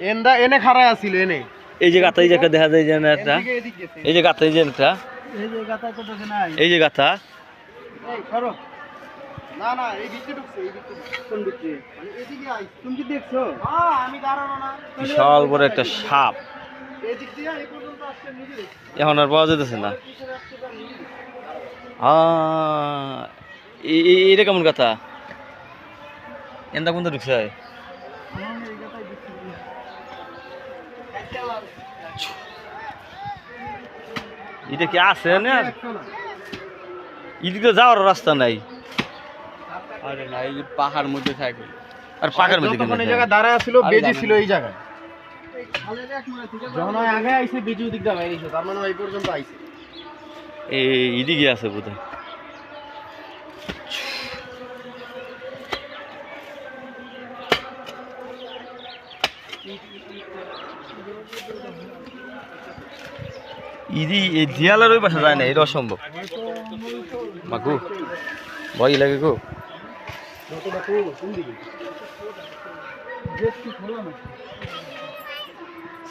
এন্দা এনে খাড়ায় আছিল এনে। এই যে গাথা এই যে একটা দেখা যায় যে না একটা। এই যে গাথা এই যে একটা এই যে গাতা তো নাই এই। যে গাথা। এই সরো। না না এই ভিতরে ঢুকছে এই ভিতরে কোন মানে এদিকে আই তুমি কি দেখছ? হ্যাঁ আমি দাঁড়ানো না। বিশাল বড় একটা সাপ। এদিক দিয়ে এই পর্যন্ত আসছে নিজে। এখন আর পাওয়া যেতেছে না। এ- এটা কেমন কথা এন্দা কোনটা ঢুকছে? এটা কি আছে না? এদিকে যাওয়ার রাস্তা নাই। আরে না এই পাহাড় মধ্যে থাকে। আর পাকার মধ্যে কেন এই জায়গায় দাঁড়ায় ছিল বেজি ছিল এই জায়গায়। যখন আগে আইছে বেজি ওদিক দিয়ে বাইরে তার মানে এই পর্যন্ত আইছে। এই এদিকে আছে বোধ ইদি এই দিয়ালের ওই পাশে যায় না এটা অসম্ভব মাকু ভয় লাগে গো।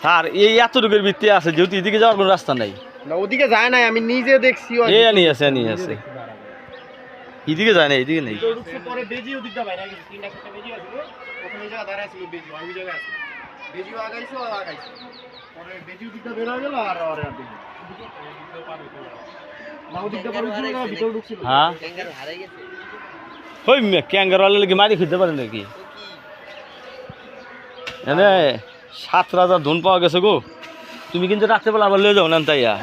স্যার এই এতটুকুর ভিত্তি আছে যেহেতু এদিকে যাওয়ার কোনো রাস্তা নাই। না ওদিকে যায় নাই আমি নিজে দেখছি এই আনি আছে আনি আছে এদিকে যায় না এদিকে নেই। পরে বেজি ওদিক দিয়ে বাইরে গেছে তিনটা বেজি প্রথমে এই জায়গায় দাঁড়ায় ছিল বেজি ওই জায়গায় আছে। বেজিও আগাইছো আর আগাইছো? পরে বেজি দিকটা বের হয়ে গেল আর আর আর দেখি না ওদিক দিয়ে পরে না ভিতরে ঢুকছিল। হ্যাঁ। ক্যাঙ্গার ওয়ালে লাগি মারি খেতে পারে নাকি? এনে সাত রাজার ধন পাওয়া গেছে গো। তুমি কিন্তু রাত্রেবেলা আবার লিয়ে যাও না তাইয়া?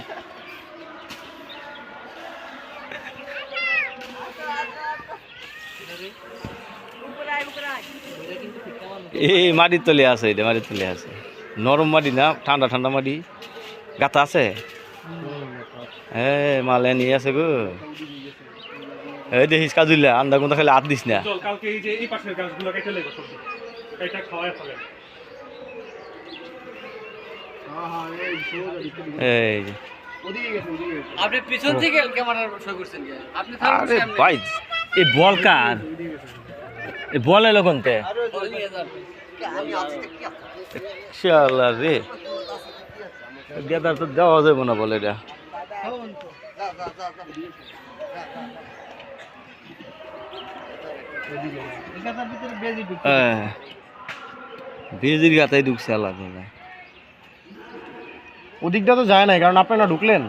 এই মাটির তলে আছে এটা মাটির তলে আছে। নরম মাটি না ঠান্ডা ঠান্ডা মাটি। গাতা আছে? হ্যাঁ মালে নিয়ে আছে গো। এই দেখিস কাজুল্লা আন্দা কোনটা খালি হাত দিস না। এই আপনি পিছন থেকে ক্যামেরা শো করছেন আপনি আরে ভাই এই বল কার বল এলো কোনতে শালা রে। গেদার তো দেওয়া যাবে না বলে এটা। এখানটার ভিতরে বেজি ঢুকছে হ্যাঁ। বেজির গাতাই ঢুকছে আলাদা ওদিকটা তো যায় নাই কারণ আপনারা ঢুকলেন।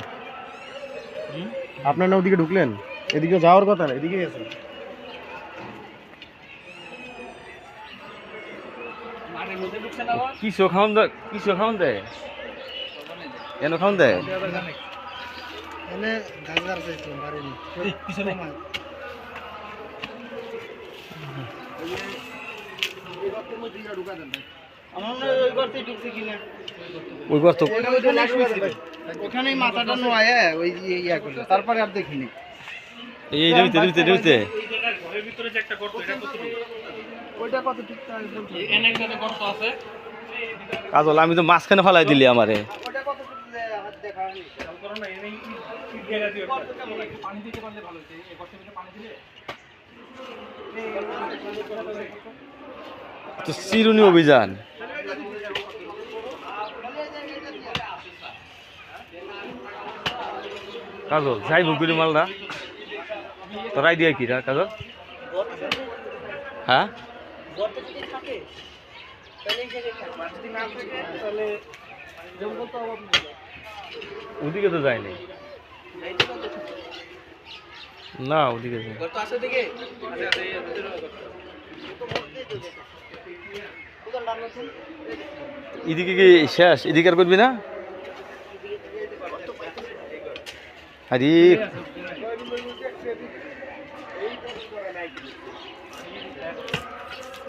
আপনারা ওদিকে ঢুকলেন। এদিকে যাওয়ার কথা না এদিকে গেছে কিসো খাওয়ান দে কিসো খাওয়ান দে? এনে খাওয়ান দে। এনে গাজার ওই গর্তে ওখানেই মাথাটা নোয়ায় ওই ইয়ে- ইয়া করল তারপরে আর দেখিনি। এই ঘরের ভিতরে যে একটা গর্ত এটা কত ওইটা কত ঠিক ঠাক। বলতে হবে। এনে একটা গর্ত আছে? কাজল আমি তো মাঝখানে ফালাই দিলি আমারে। ওটা কত ঠিক হাত দেখা হয়নি? খেয়াল করো না এনে ইট গেলা দিও একটা। পানি দিতে পারলে ভালো হতো এই গর্তের ভিতরে পানি দিলে তো হ্যাঁ ওদিকে তো যায়নি। না ওদিকে। এদিকে কি শেষ? এদিকে আর করবি না? আরে।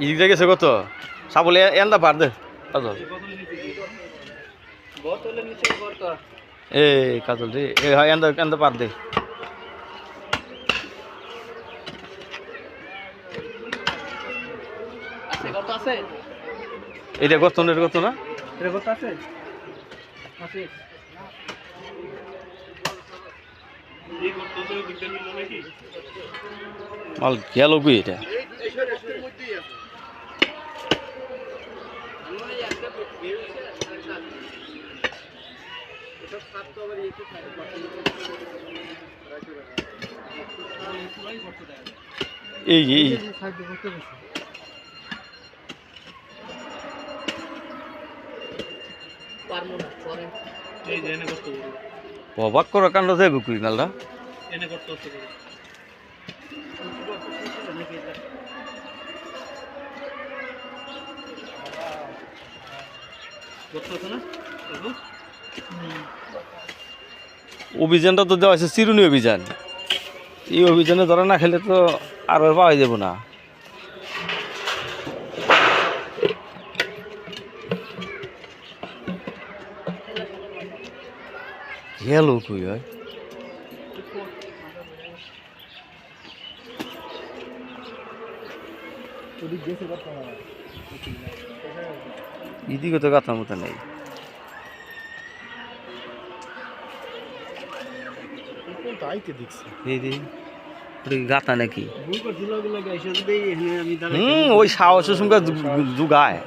দিক দিয়ে গেছে কত? কত সাবলে এন্দা পার দে। কাজল। এ কাজল রে, এ হয়, এন্দ এন্দ পার দে। এটা গত না গত না এটা গর্ত আছে আছে এই করতে তো দিকটা নিল নাকি মাল গেল কই এটা। এই এই অবাক করা কাণ্ড যাইব কই মালটা? এনে করতে হচ্ছে বলব। করতে হচ্ছে না দেখো অভিযানটা তো দেওয়া হয়েছে, চিরুনি অভিযান। এই অভিযানে ধরা না খেলে তো আর পাওয়া যাব না। গেল কই হয়? এদিকে তো গাথার মতো নেই। নাকি? হুম ওই যুগায়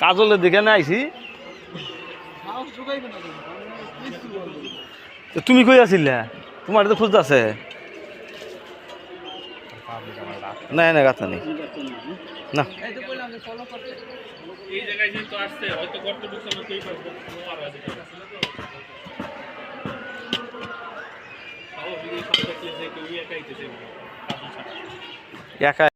কাজলের দিকে না তুমি কই আছিলা? তোমার তো খুঁজতে আছে। না না গাথা নেই। না। একা